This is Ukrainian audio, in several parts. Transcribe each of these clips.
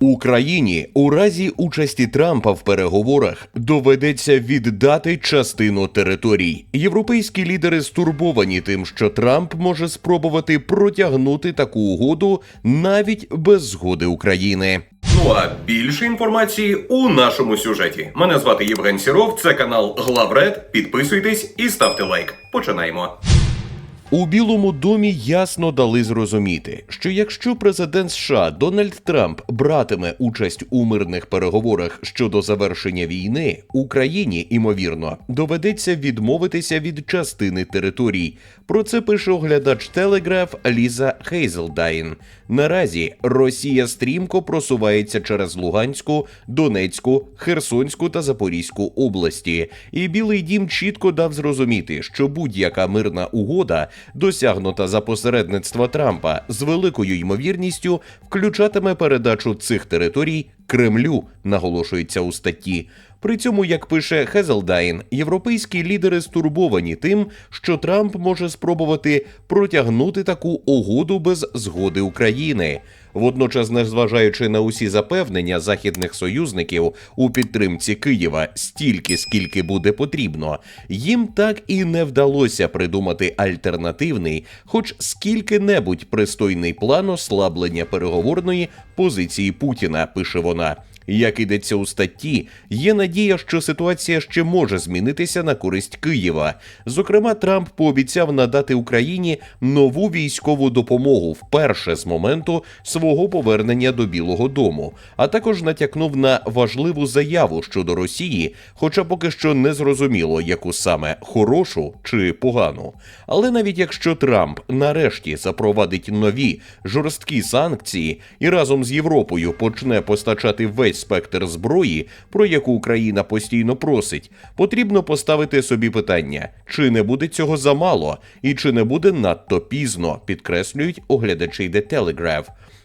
Україні у разі участі Трампа в переговорах доведеться віддати частину територій. Європейські лідери стурбовані тим, що Трамп може спробувати протягнути таку угоду навіть без згоди України. Ну а більше інформації у нашому сюжеті. Мене звати Євген Сіров, це канал Главред. Підписуйтесь і ставте лайк. Починаємо. У Білому домі ясно дали зрозуміти, що якщо президент США Дональд Трамп братиме участь у мирних переговорах щодо завершення війни, Україні ймовірно доведеться відмовитися від частини територій. Про це пише оглядач Телеграф Ліза Хейзелдайн. Наразі Росія стрімко просувається через Луганську, Донецьку, Херсонську та Запорізьку області, і Білий Дім чітко дав зрозуміти, що будь-яка мирна угода, досягнута за посередництва Трампа, з великою ймовірністю включатиме передачу цих територій Кремлю, наголошується у статті. При цьому, як пише Хезелдайн, європейські лідери стурбовані тим, що Трамп може спробувати протягнути таку угоду без згоди України. Водночас, незважаючи на усі запевнення західних союзників у підтримці Києва стільки, скільки буде потрібно, їм так і не вдалося придумати альтернативний, хоч скільки-небудь пристойний план ослаблення переговорної позиції Путіна, пише вона. Як ідеться у статті, є надія, що ситуація ще може змінитися на користь Києва. Зокрема, Трамп пообіцяв надати Україні нову військову допомогу вперше з моменту свого повернення до Білого Дому, а також натякнув на важливу заяву щодо Росії, хоча поки що не зрозуміло, яку саме хорошу чи погану. Але навіть якщо Трамп нарешті запровадить нові жорсткі санкції і разом з Європою почне постачати весь спектр зброї, про яку Україна постійно просить, потрібно поставити собі питання, чи не буде цього замало, і чи не буде надто пізно, підкреслюють оглядачі The Telegraph.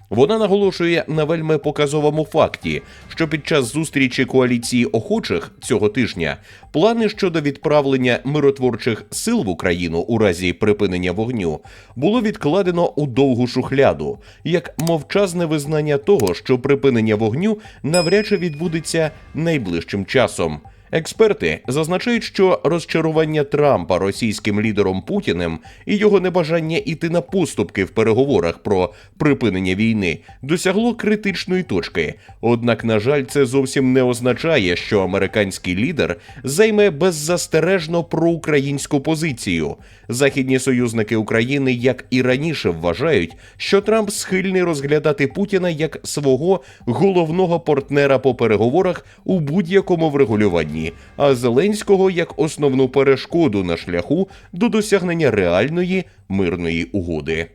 Вона наголошує на вельми показовому факті, що під час зустрічі коаліції охочих цього тижня плани щодо відправлення миротворчих сил в Україну у разі припинення вогню було відкладено у довгу шухляду, як мовчазне визнання того, що припинення вогню навряд чи відбудеться найближчим часом. Експерти зазначають, що розчарування Трампа російським лідером Путіним і його небажання іти на поступки в переговорах про припинення війни досягло критичної точки. Однак, на жаль, це зовсім не означає, що американський лідер займе беззастережно проукраїнську позицію. Західні союзники України, як і раніше, вважають, що Трамп схильний розглядати Путіна як свого головного партнера по переговорах у будь-якому врегулюванні, а Зеленського як основну перешкоду на шляху до досягнення реальної мирної угоди.